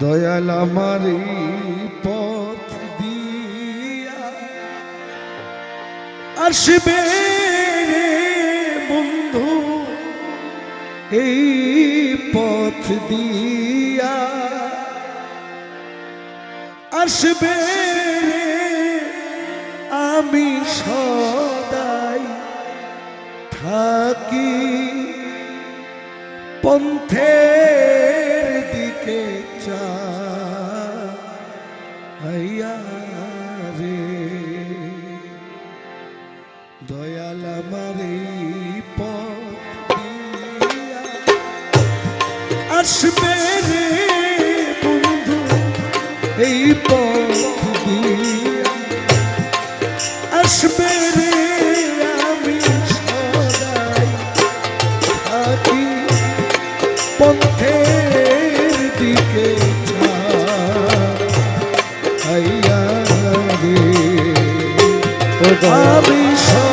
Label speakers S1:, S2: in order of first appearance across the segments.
S1: দয়াল আমারি পথ দিয়া। আসবে বন্ধু এই পথ দিয়া। আসবে আমি সদাই থাকি। পন্থের দিকে আসবে রে বন্ধু এই পথ দিয়া। আসবে রে আমি সদাই থাকি পথের দিকে আমি সদাই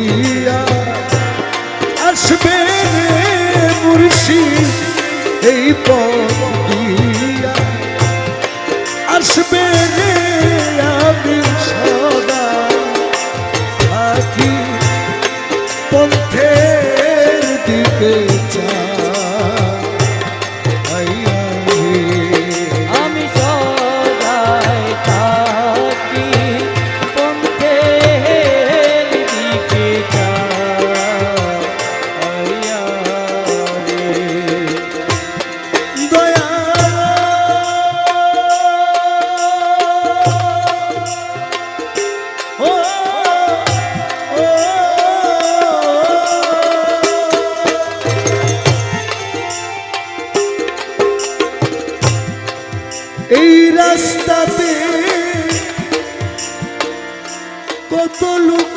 S1: দিয়া। আসবে মুর্শি এই পথ এই রাস্তাতে কত লোক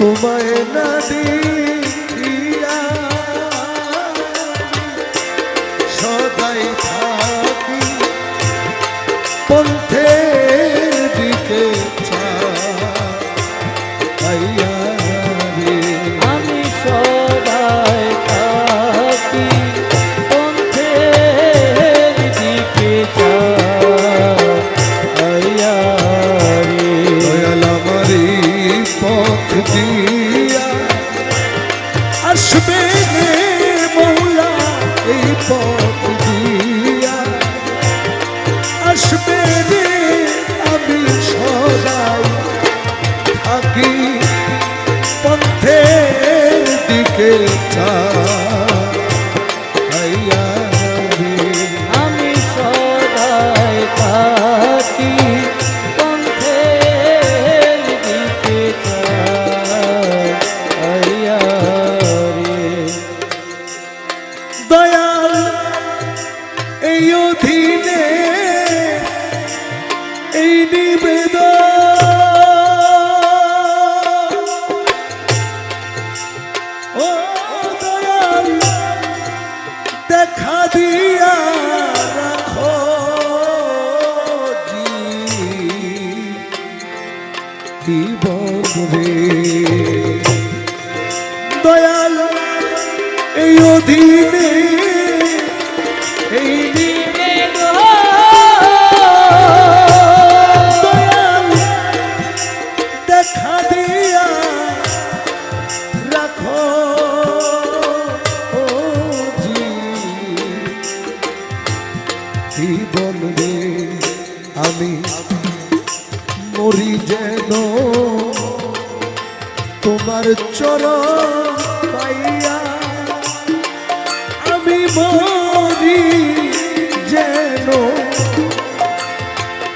S1: তোমায় না দিকে চা রে। দয়াল, এই অধীনে, এই দিনে দয়াল, দেখা দিয়া রাখো। জীবন রে, আমি মরি যেন। তোমার চরণ পাইয়া আমি মরি যেন।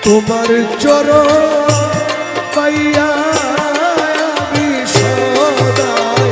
S1: তোমার চরণ পাইয়া আমি সদাই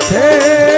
S1: পথের